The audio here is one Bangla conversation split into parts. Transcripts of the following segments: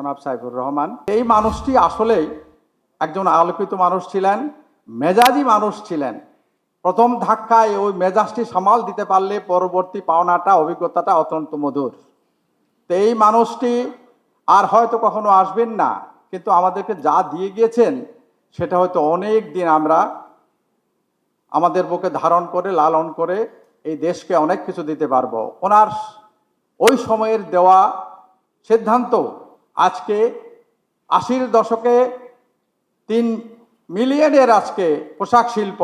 জনাব সাইফুর রহমান। এই মানুষটি আসলেই একজন আলোকিত মানুষ ছিলেন, মেজাজি মানুষ ছিলেন। প্রথম ধাক্কায় ওই মেজাজটি সামাল দিতে পারলে পরবর্তী পাওনাটা, অভিজ্ঞতাটা অত্যন্ত মধুর। তো এই মানুষটি আর হয়তো কখনো আসবেন না, কিন্তু আমাদেরকে যা দিয়ে গিয়েছেন, সেটা হয়তো অনেক দিন আমরা আমাদের বুকে ধারণ করে, লালন করে এই দেশকে অনেক কিছু দিতে পারব। ওনার ওই সময়ের দেওয়া সিদ্ধান্ত আজকে আশির দশকে তিন মিলিয়নের আজকে পোশাক শিল্প,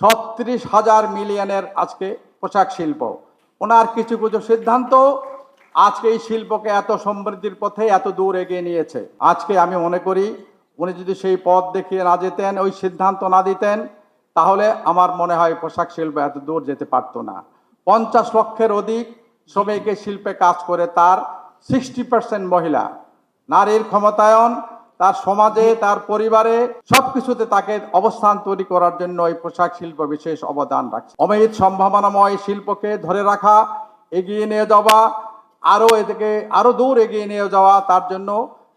ছত্রিশ হাজার মিলিয়নের আজকে পোশাক শিল্প। ওনার কিছু কিছু সিদ্ধান্ত আজকে এই শিল্পকে এত সমৃদ্ধির পথে এত দূর এগিয়ে নিয়েছে। আজকে আমি মনে করি, উনি যদি সেই পথ দেখিয়ে না যেতেন, ওই সিদ্ধান্ত না দিতেন, তাহলে আমার মনে হয় পোশাক শিল্প এত দূর যেতে পারতো না। পঞ্চাশ লক্ষের অধিক শ্রমিকের শিল্পে কাজ করে, তার সিক্সটি পার্সেন্ট মহিলা। নারীর ক্ষমতায়ন, তার সমাজে, তার পরিবারে সবকিছুতে তাকে অবস্থান তৈরি করার জন্য এই পোশাক শিল্প বিশেষ অবদান রাখছে। অমিত সম্ভাবনাময় শিল্পকে ধরে রাখা, এগিয়ে নিয়ে যাওয়া, আরও এদিকে, আরও দূর এগিয়ে নিয়ে যাওয়া, তার জন্য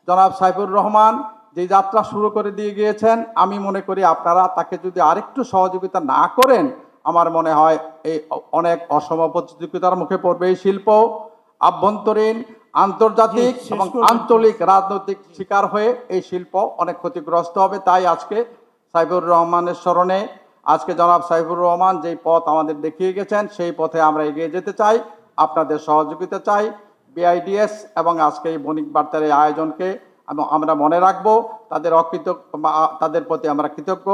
জনাব সাইফুর রহমান যে যাত্রা শুরু করে দিয়ে গিয়েছেন, আমি মনে করি আপনারা তাকে যদি আরেকটু সহযোগিতা না করেন, আমার মনে হয় এই অনেক অসম প্রতিযোগিতার মুখে পড়বে এই শিল্প। আভ্যন্তরীণ আন্তর্জাতিক এবং আঞ্চলিক রাজনৈতিক শিকার হয়ে এই শিল্প অনেক ক্ষতিগ্রস্ত হবে। তাই আজকে সাইফুর রহমানের স্মরণে আজকে জনাব সাইফুর রহমান যেই পথ আমাদের দেখিয়ে গেছেন সেই পথে আমরা এগিয়ে যেতে চাই আপনাদের সহযোগিতা চাই। বিআইডিএস এবং আজকে এই বণিক বার্তার এই আয়োজনকে আমরা মনে রাখব তাদের অকৃতজ্ঞ তাদের প্রতি আমরা কৃতজ্ঞ।